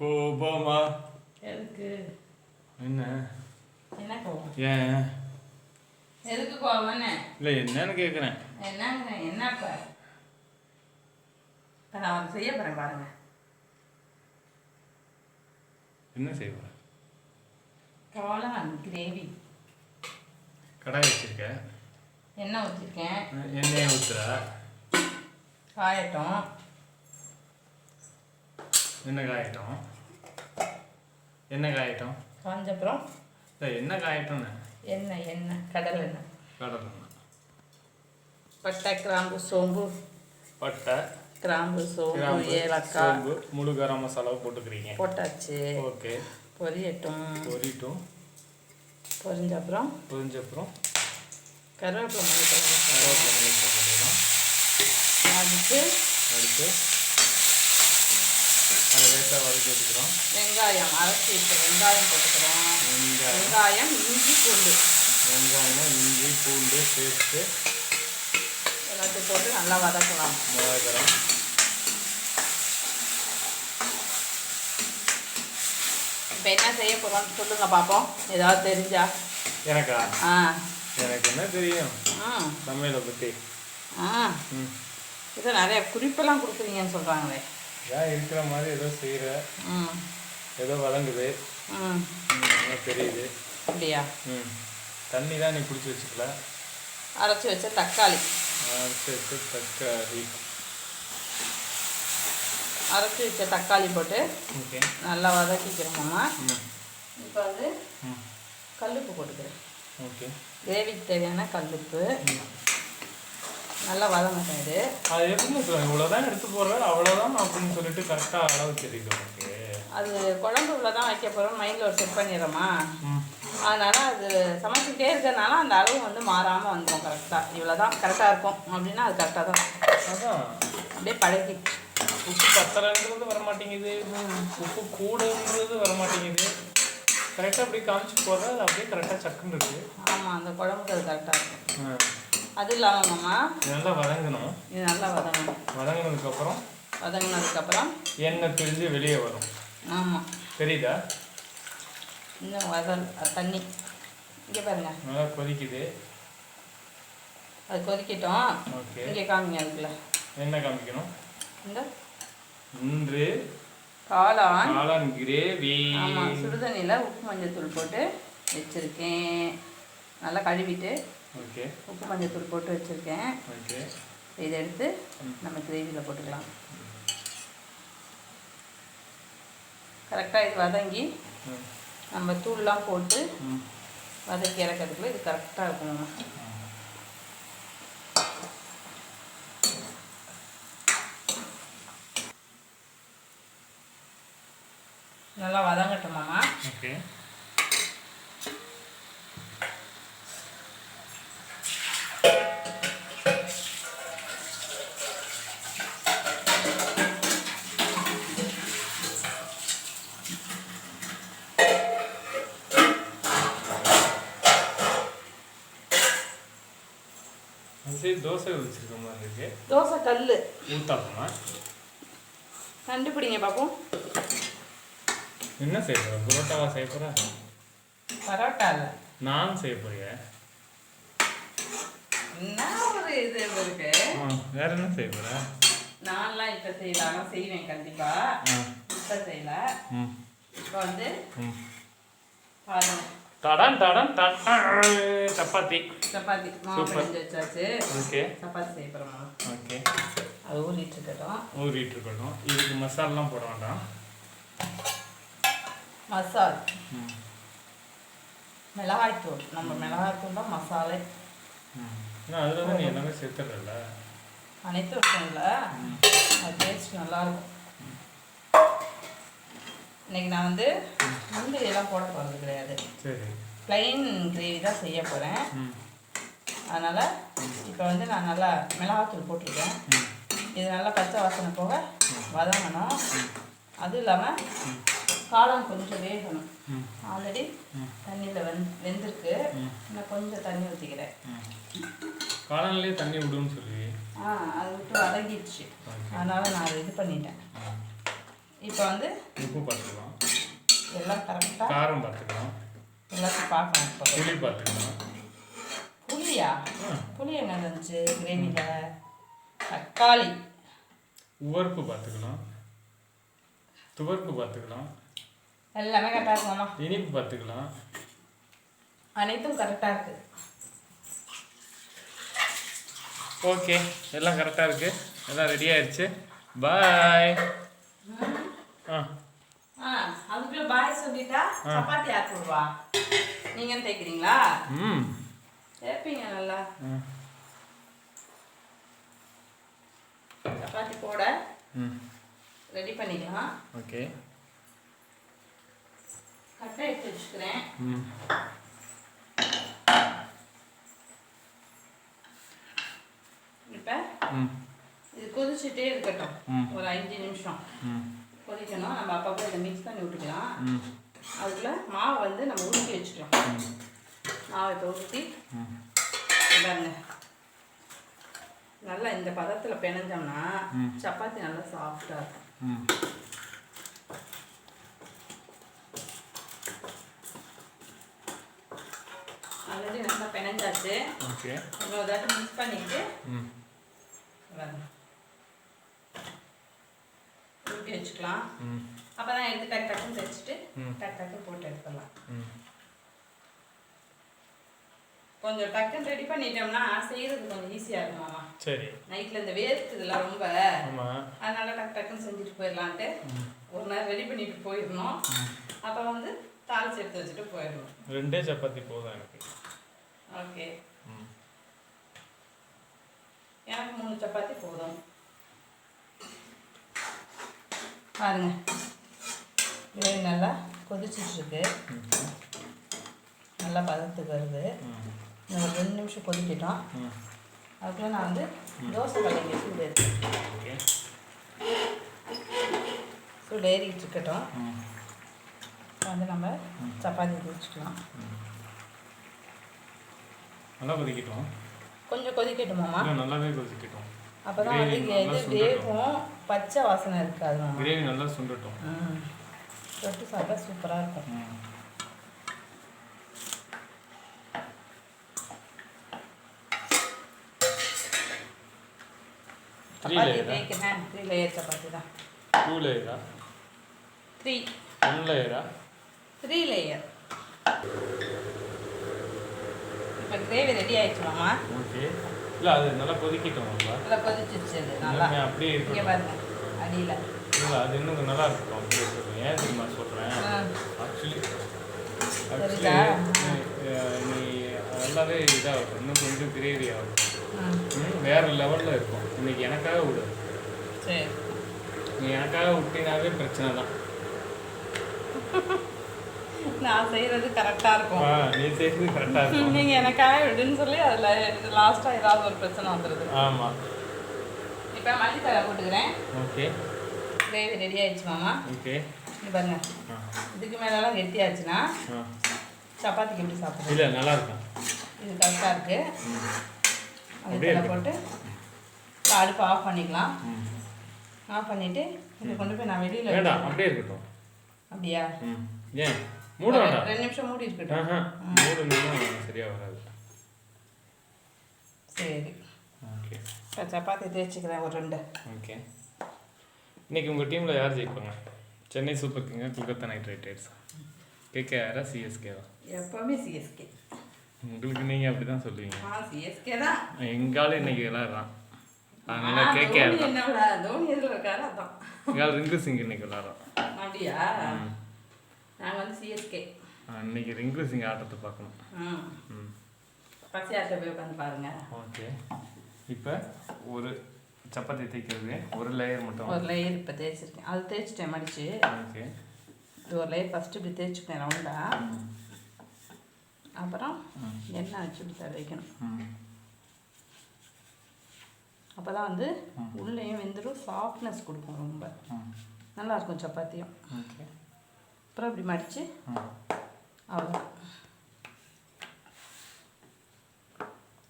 கோபமா? எதுக்கு? என்ன? என்ன கோவம் ஏன்? எதுக்கு கோவம்னு இல்லை என்னன்னு கேட்குறேன். என்னங்க? என்னப்பா? இப்போ நான் அவனுக்கு செய்ய போகிறேன் பாருங்க. என்ன செய்வ காளான் கிரேவி. கடாய் வச்சிருக்க. எண்ணெய் ஊற்றிருக்கேன் எண்ணெயை ஊற்றுற காயட்டும். என்ன காயட்டும்? என்ன காயட்டும்? காஞ்சப்புறம் இல்லை என்ன காயட்டும்னு? எண்ணெய் எண்ணெய் கடல் எண்ணெய். கடலை பட்டை கிராம்பு சோம்பு. பட்டை கிராம்பு சோம்பு ஏலக்காய். சோம்பு முழு கரம் மசாலாவை போட்டுக்கிறீங்க. போட்டாச்சு. ஓகே. பொரியட்டும். பொரிட்டும் பொரிஞ்ச அப்புறம் கருவேப்பிலை மல்லித்தலை கருவேப்பிலை மிளகு போட்டுக்கலாம். அடுத்து அடுத்து அதை லேட்டாக வதக்கி வச்சுக்கிறோம் வெங்காயம் அரைச்சி வச்ச வெங்காயம் போட்டுக்கிறோம். வெங்காயம். வெங்காயம் இஞ்சி பூண்டு. வெங்காயம் இஞ்சி பூண்டு பேஸ்ட்டு. எல்லாத்தையும் போட்டு நல்லா வதக்கலாம். மிளகாரம் இப்போ என்ன செய்ய போகிறோம்னு சொல்லுங்க பார்ப்போம் ஏதாவது தெரிஞ்சா. எனக்கா? ஆ. எனக்கு என்ன தெரியும்? சமையலை பற்றி ஆ. ம். இது நிறைய குறிப்பெல்லாம் கொடுக்குறீங்கன்னு சொல்கிறாங்களே ஏன் இருக்கிற மாதிரி ஏதோ செய்கிற ம். ஏதோ நல்லா தெரியுது. அப்படியா? ம். தண்ணி தான் நீ பிடிச்சி வச்சுக்கல? அரைச்சி வச்ச தக்காளி. அரைச்சி வச்சு தக்காளி. அரைச்சி வச்ச தக்காளி போட்டு ஓகே. நல்லா வதக்கிக்கிறோமாம்மா ம். இப்போ வந்து கல்லுப்பு போட்டுக்கிறேன். ஓகே. கிரேவிக்கு தேவையான கல்லுப்பு. நல்லா வதங்கட்டும் இது. அது எப்படி சொல்லுவாங்க இவ்வளோதான் எடுத்து போடுற அவ்வளோதான் அப்படின்னு சொல்லிட்டு கரெக்டாக அளவு தெரியுது உனக்கு அது குழம்பு இவ்வளோ தான் வைக்க போகிறோம் மைண்டில் ஒரு செட் பண்ணிடுறோமா? அதனால் அது சமைச்சிக்கிட்டே இருக்கிறதுனால அந்த அளவு வந்து மாறாமல் வந்துடும் கரெக்டாக இவ்வளோ தான் கரெக்டாக இருக்கும் அப்படின்னா அது கரெக்டாக தான் அதான். அப்படியே பழகி. உப்பு பத்தலைன்றது வர மாட்டேங்குது உப்பு கூடன்றது வர மாட்டேங்குது கரெக்டாக அப்படி காமிச்சு போடுற அது அப்படியே கரெக்டாக சக்குன்னு இருக்கு. ஆமாம் அந்த குழம்புக்கு அது கரெக்டாக இருக்கும். அது இல்லாமல் மாமா இது நல்லா வதங்கணும். இது நல்லா வதங்கணும். வதங்கினதுக்கப்புறம் வதங்கினதுக்கப்புறம் எண்ணெய் பிரிஞ்சு வெளியே வரும். ஆமாம் தெரியுதா? இன்னும் வதல் தண்ணி. இங்கே பாருங்க. நல்லா கொதிக்குது. அது கொதிக்கட்டும். ஓகே. இங்கே காமிங்க அதுக்குள்ள. என்ன காமிக்கணும்? இந்த இன்று காளான். காளான் கிரேவி. ஆமாம் சுடுதண்ணியில் உப்பு மஞ்சத்தூள் போட்டு வச்சுருக்கேன். நல்லா கழுவிட்டு ஓகே உப்பு மஞ்சத்தூள் போட்டு வச்சுருக்கேன். ஓகே இதை எடுத்து நம்ம கிரேவியில் போட்டுக்கலாம். கரெக்டாக இது வதங்கி நம்ம தூள்லாம் போட்டு வதக்கி இறக்கிறதுக்குள்ள இது கரெக்டாக இருக்கணும் நல்லா வதங்கட்டும் மாமா. ஓகே இருக்கு. தோசை கல் ஊத்தாப்பமா கண்டுபிடிங்க பார்ப்போம் என்ன செய்ய போற? புரோட்டாவா செய்ய போற? பரோட்டா இல்லை நான் செய்ய போறியா? என்ன ஒரு இது இருக்கு ஆ, வேற என்ன செய்ய போற? நான்லாம் இப்போ செய்யலாம் செய்வேன் கண்டிப்பாக இப்போ செய்யல. ம், இப்போ வந்து. பாருங்க தடன் தடன் சப்பாத்தி. சப்பாத்தி. மாவு வச்சாச்சு. ஓகே. சப்பாத்தி செய்ய போகிறோமா ஓகே. அது ஊறிட்டு இருக்கட்டும். ஊறிட்டு இருக்கட்டும். இதுக்கு மசாலாலாம் போட வேண்டாம். மசால். ம், மிளகாய்த்தூள் நம்ம மிளகாய்த்தூள் தான் மசாலை. அதில் தான் நீ எல்லாமே சேர்த்துறல அனைத்து இருக்கும்ல. அது டேஸ்ட் நல்லாயிருக்கும். இன்னைக்கு நான் வந்து முந்திரி எல்லாம் போட போகிறது கிடையாது. சரி. Plain கிரேவி தான் செய்ய போகிறேன் அதனால் இப்போ வந்து நான் நல்லா மிளகாத்தூள் போட்டிருக்கேன். இது நல்லா பச்சை வாசனை போக வதங்கணும். அதுவும் இல்லாமல் காளான் கொஞ்சம் வேகணும். ஆல்ரெடி. தண்ணியில் வெந் வெந்திருக்கு. இன்னும் கொஞ்சம் தண்ணி ஊற்றிக்கிறேன் காளான்லேயே தண்ணி விடுன்னு சொல்லி. ஆ அது விட்டு வதங்கிடுச்சு. அதனால் நான் அதை இது பண்ணிட்டேன். இப்போ வந்து உப்பு பார்த்துக்கலாம் எல்லாம் கரெக்டாக காரம் பார்த்துக்கலாம். எல்லாத்தையும் பார்க்கணும் இப்போ புளி பார்த்துக்கலாம். புளியா. புளி என்ன இருந்துச்சு? கிரேவியில் தக்காளி. உவர்ப்பு பார்த்துக்கலாம். துவர்ப்பு பார்த்துக்கலாம். எல்லாமே கரெக்டாக இருக்குமாம்மா. இனிப்பு பார்த்துக்கலாம். அனைத்தும் கரெக்டாக இருக்குது ஓகே எல்லாம் கரெக்டாக இருக்கு. எல்லாம் ரெடி ஆயிடுச்சு. பாய் ஆ. அதுக்குள்ள பாய் சொல்லிட்டா சப்பாத்தி யார் போடுவா நீங்கள் தேய்க்கிறீங்களா ம். தேய்ப்பீங்க நல்லா. சப்பாத்தி போட ரெடி பண்ணிக்கலாம். ஓகே. கட்டை எடுத்து வச்சுக்கிறேன். இப்போ இது கொதிச்சுட்டே இருக்கட்டும். ஒரு அஞ்சு நிமிஷம். கொதிக்கணும் நம்ம அப்பப்போ இதை மிக்ஸ் பண்ணி விட்டுக்கலாம். அதுக்குள்ள மாவு வந்து நம்ம உருட்டி வச்சுக்கலாம். மாவை இப்போ இங்க பாருங்க. நல்லா இந்த பதத்தில் பிணைஞ்சோம்னா. சப்பாத்தி நல்லா சாஃப்டாக இருக்கும். ஆல்ரெடி நல்லா பிணைஞ்சாச்சு. இன்னொரு தாட்டி மிக்ஸ் பண்ணிட்டு ம் பாருங்க உருட்டி வச்சுக்கலாம். அப்போ தான் எடுத்து டக் டக்குன்னு தைச்சிட்டு. டக் டக்குன்னு போட்டு எடுத்துடலாம். கொஞ்சம் டக்குன்னு ரெடி பண்ணிட்டோம்னா செய்கிறது கொஞ்சம் ஈஸியாக இருக்கும் மாமா. சரி. நைட்டில் இந்த வேர்க்குதுல ரொம்ப. அதனால டக்கு டக்குன்னு செஞ்சுட்டு போயிடலான்ட்டு ஒரு நேரம் ரெடி பண்ணிட்டு போயிடணும். அப்போ வந்து தாளிச்சு எடுத்து வச்சுட்டு போயிடணும். ரெண்டே சப்பாத்தி போதும் எனக்கு. ஓகே. எனக்கு மூணு சப்பாத்தி போதும். பாருங்க. கிரேவி நல்லா ம் நல்லா பதத்துக்கு வருது. ஒரு ரெண்டு நிமிஷம் கொதிக்கட்டும். அதுக்குள்ள நான் வந்து தோசை கல்லைங்க சூடு சூடு ஏறிக்கிட்டு இருக்கட்டும். வந்து நம்ம சப்பாத்தி தேய்ச்சிக்கலாம் நல்லா கொதிக்கட்டும். கொஞ்சம் கொதிக்கட்டுமாம்மா நல்லாவே கொதிக்கட்டும். அப்போ தான் வந்து இது. வேகும். பச்சை வாசனை இருக்காது மாமா கிரேவி நல்லா சுண்டட்டும். தொட்டு சாப்பிட்டா சூப்பராக இருக்கும். த்ரீ லேயரா த்ரீ லேயர் சப்பாத்தி தான். டூ லேயரா த்ரீ ஒன் லேயரா த்ரீ லேயர் இப்போ கிரேவி ரெடி ஆயிடுச்சு மாமா. ஓகே இல்லை அது நல்லா கொதிக்கட்டும் நல்லா. கொதிச்சிருச்சு நல்லா. அப்படியே பாருங்க அடியில். இல்லை அது இன்னும் நல்லா இருக்கும் அப்படியே சொல்கிறேன் ஏன் தெரியுமா சொல்கிறேன் ஆக்சுவலி? ஆக்சுவலி நீ நல்லாவே இதாகும் இன்னும் கொஞ்சம் கிரேவி ஆகும் வேற லெவலில் இருக்கும். இன்னைக்கு எனக்காக விடு. நீ எனக்காக விட்டினாவே பிரச்சனை தான். நான் செய்கிறது கரெக்டாக இருக்கும். நீ செய்கிறது கரெக்டாக இருக்கும். நீங்கள் எனக்காக விடுன்னு சொல்லி அதில் லாஸ்ட்டாக ஏதாவது ஒரு பிரச்சனை வந்துடுது ஆமாம் இப்போ மல்லித்தலை போட்டுக்கிறேன். ஓகே. கிரேவி ரெடி ஆயிடுச்சு மாமா. ஓகே. இது பாருங்க. இதுக்கு மேலெல்லாம் கெட்டியாச்சுன்னா ஆ. சப்பாத்திக்கு எப்படி சாப்பிடுறது இல்லை நல்லா இருக்கும் இது அப்படியே இருக்கு. போட்டு இப்போ அடுப்பு ஆஃப் பண்ணிக்கலாம். ஆஃப் பண்ணிவிட்டு இதை கொண்டு போய் நான் வெளியில் வேண்டாம் அப்படியே இருக்கட்டும். அப்படியா? ம். ஏன்? மூட வேண்டாம் ரெண்டு நிமிஷம் மூடி இருக்கட்டும் மூடுனா சரியாக வராது. சரி. ஓகே. சப்பாத்தி தேய்ச்சிக்கிறேன் ஒரு ரெண்டு. ஓகே. இன்னைக்கு உங்கள் டீமில் யார் ஜெயிப்பாங்க? சென்னை சூப்பர் கிங்கா கொல்கத்தா நைட் ரைடர்ஸ். கேகேஆரா சிஎஸ்கேவா எப்போவுமே சிஎஸ்கே உங்களுக்கு நீங்கள் அப்படி தான் சொல்லுவீங்க சிஎஸ்கே தான். எங்காலும் இன்னைக்கு விளாட்றான் அதனால கேகேஆர் தோனி எதில் இருக்காரு அதான். ரிங்கு சிங் இன்னைக்கு விளாட்றான் அப்படியா? நாங்கள் வந்து சிஎஸ்கே இன்னைக்கு ரிங்கு சிங் ஆட்டத்தை பார்க்கணும். ம் ம். பசியாட்ட போய் உட்காந்து பாருங்க. ஓகே. இப்போ ஒரு சப்பாத்தி தேய்க்கிறது ஒரு லேயர் மட்டும். ஒரு லேயர் இப்போ தேய்ச்சிருக்கேன். அது தேய்ச்சிட்டேன் மடிச்சு. ஓகே. இது ஒரு லேயர் ஃபஸ்ட்டு இப்படி தேய்ச்சிக்கிட்டேன் ரவுண்டாக அப்புறம். எண்ணெய் வச்சு இப்படி தடவிக்கணும் அப்போ தான் வந்து உள்ளேயும் வெந்துடும் சாஃப்ட்னஸ் கொடுக்கும் ரொம்ப. ம். நல்லா இருக்கும் சப்பாத்தியும். ஓகே. அப்புறம் இப்படி மடித்து அவ்வளோதான்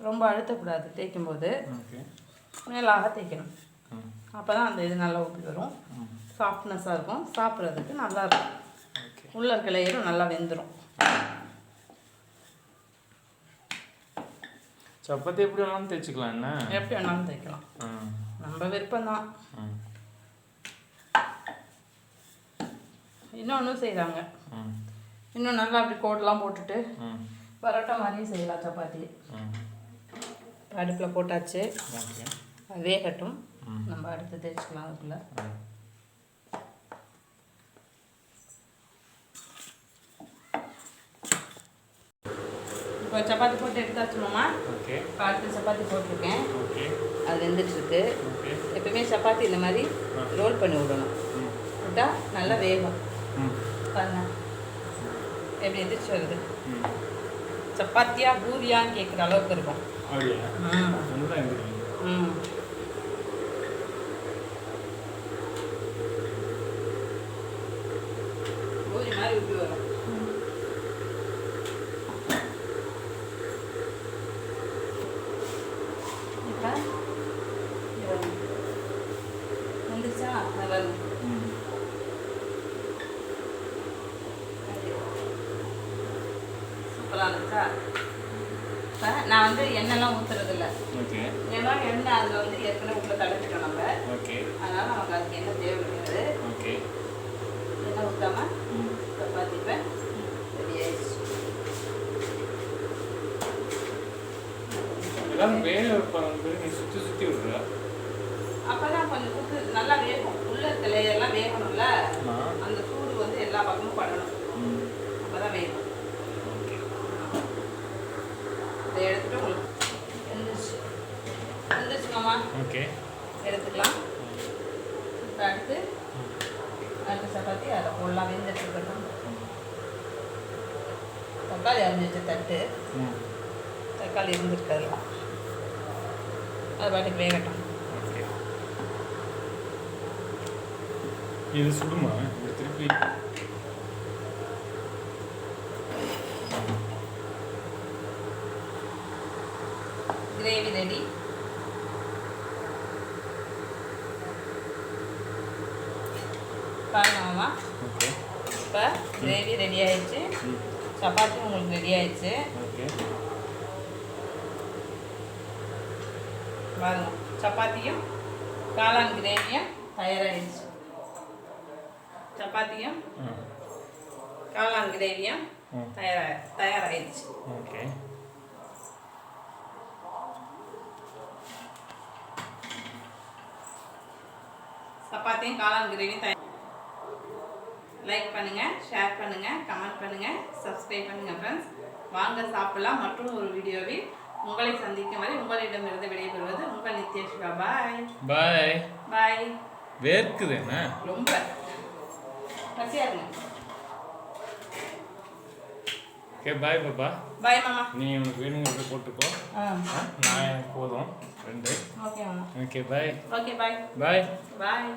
ரொம்ப அழுத்தக்கூடாது தேய்க்கும் போது ஓகே. மேலாக தேய்க்கணும். அப்போ தான் அந்த இது நல்லா ஊற்றி வரும். சாஃப்ட்னஸாக இருக்கும். சாப்பிட்றதுக்கு நல்லா இருக்கும். உள்ள இருக்க லேயரும் நல்லா வெந்துடும் சப்பாத்தி எப்படி வேணாலும் தேய்ச்சிக்கலாம் என்ன? எப்படி வேணாலும் தைக்கலாம் நம்ம விருப்பம்தான். ம். இன்னொன்றும் செய்கிறாங்க இன்னும் நல்லா அப்படி கோடெலாம் போட்டுட்டு பரோட்டா மாதிரியும் செய்யலாம் சப்பாத்தி. அடுப்பில் போட்டாச்சு. வேகட்டும். நம்ம அடுத்து தேய்ச்சிக்கலாம் அதுக்குள்ளே. இப்போ சப்பாத்தி போட்டு எடுத்தாச்சுமாம்மா ஓகே. இப்போ அடுத்து சப்பாத்தி போட்டிருக்கேன். அது வெந்துட்டுருக்கு. எப்பவுமே சப்பாத்தி இந்த மாதிரி ரோல் பண்ணி விடணும். ம். விட்டா நல்லா வேகும். பாருங்க எப்படி எதிர்ச்சி வருது? சப்பாத்தியா பூரியான்னு கேட்குற அளவுக்கு இருக்கும். ம். பூரி மாதிரி உப்பி வரும் இப்போ வந்துச்சா நல்லா இருக்கு. ம் சூப்பராக இருந்துச்சா இப்போ நான் வந்து எண்ணெய்லாம் ஊற்றுறது இல்லை ஓகே. ஏன்னா எண்ணெய் அதில் வந்து ஏற்கனவே உள்ள தடவிட்டோம் நம்ம. ஓகே. அதனால் நமக்கு அதுக்கு எண்ணெய் தேவை கிடையாது ஓகே. எண்ணெய் ஊற்றாம ம். சப்பாத்தி இப்போ ரெடி ஆயிடுச்சு. எல்லாரும் வேக வைப்பாங்க நீ சுற்றி சுற்றி விடுற. அப்போ தான் கொஞ்சம் நல்லா வேகும். உள்ள லேயர்லாம் வேகணும்ல. அந்த சூடு வந்து எல்லா பக்கமும் படணும் ம் அப்போ தான் வேகும் ஓகே இதை எடுத்துட்டு உங்களுக்கு எழுந்திரிச்சு எழுந்திரிச்சுக்கோமா ஓகே எடுத்துக்கலாம். இப்போ அடுத்து அடுத்த சப்பாத்தி அதை போடலாம் வெந்துட்டு தக்காளி அரிஞ்சு தட்டு. தக்காளி இருந்துருக்கலாம் அது பாட்டுக்கு வேகட்டும் இது சுடுமா? இது திருப்பி கிரேவி ரெடி பாருங்க மாமா ஓகே இப்போ கிரேவி ரெடி ஆயிடுச்சு ம் சப்பாத்தி உங்களுக்கு ரெடி ஆயிடுச்சு பாருங்க சப்பாத்தியும் காளான் கிரேவியும் தயாராகிடுச்சு சப்பாத்தியும் காளான் கிரேவியும் ம். தயாரா தயாராகிடுச்சு ஓகே. சப்பாத்தியும் காளான் கிரேவியும் தயார் லைக் பண்ணுங்க ஷேர் பண்ணுங்க கமெண்ட் பண்ணுங்க சப்ஸ்கிரைப் பண்ணுங்க ஃப்ரெண்ட்ஸ் வாங்க சாப்பிடலாம். மற்றும் ஒரு வீடியோவில் உங்களை சந்திக்கும் வரை உங்களிடமிருந்து விடைபெறுவது உங்கள் நித்யஸ்வா பாய் பாய் பாய் வேர்க்குது என்ன ரொம்ப பசியா இருங்க ஓகே பாய் பாப்பா பாய் மாமா நீ உனக்கு வேணுங்கிறத போட்டுக்கோ. நான் எனக்கு போதும். ரெண்டு. ஓகே மாமா ஓகே பாய் ஓகே பாய் பாய் பாய்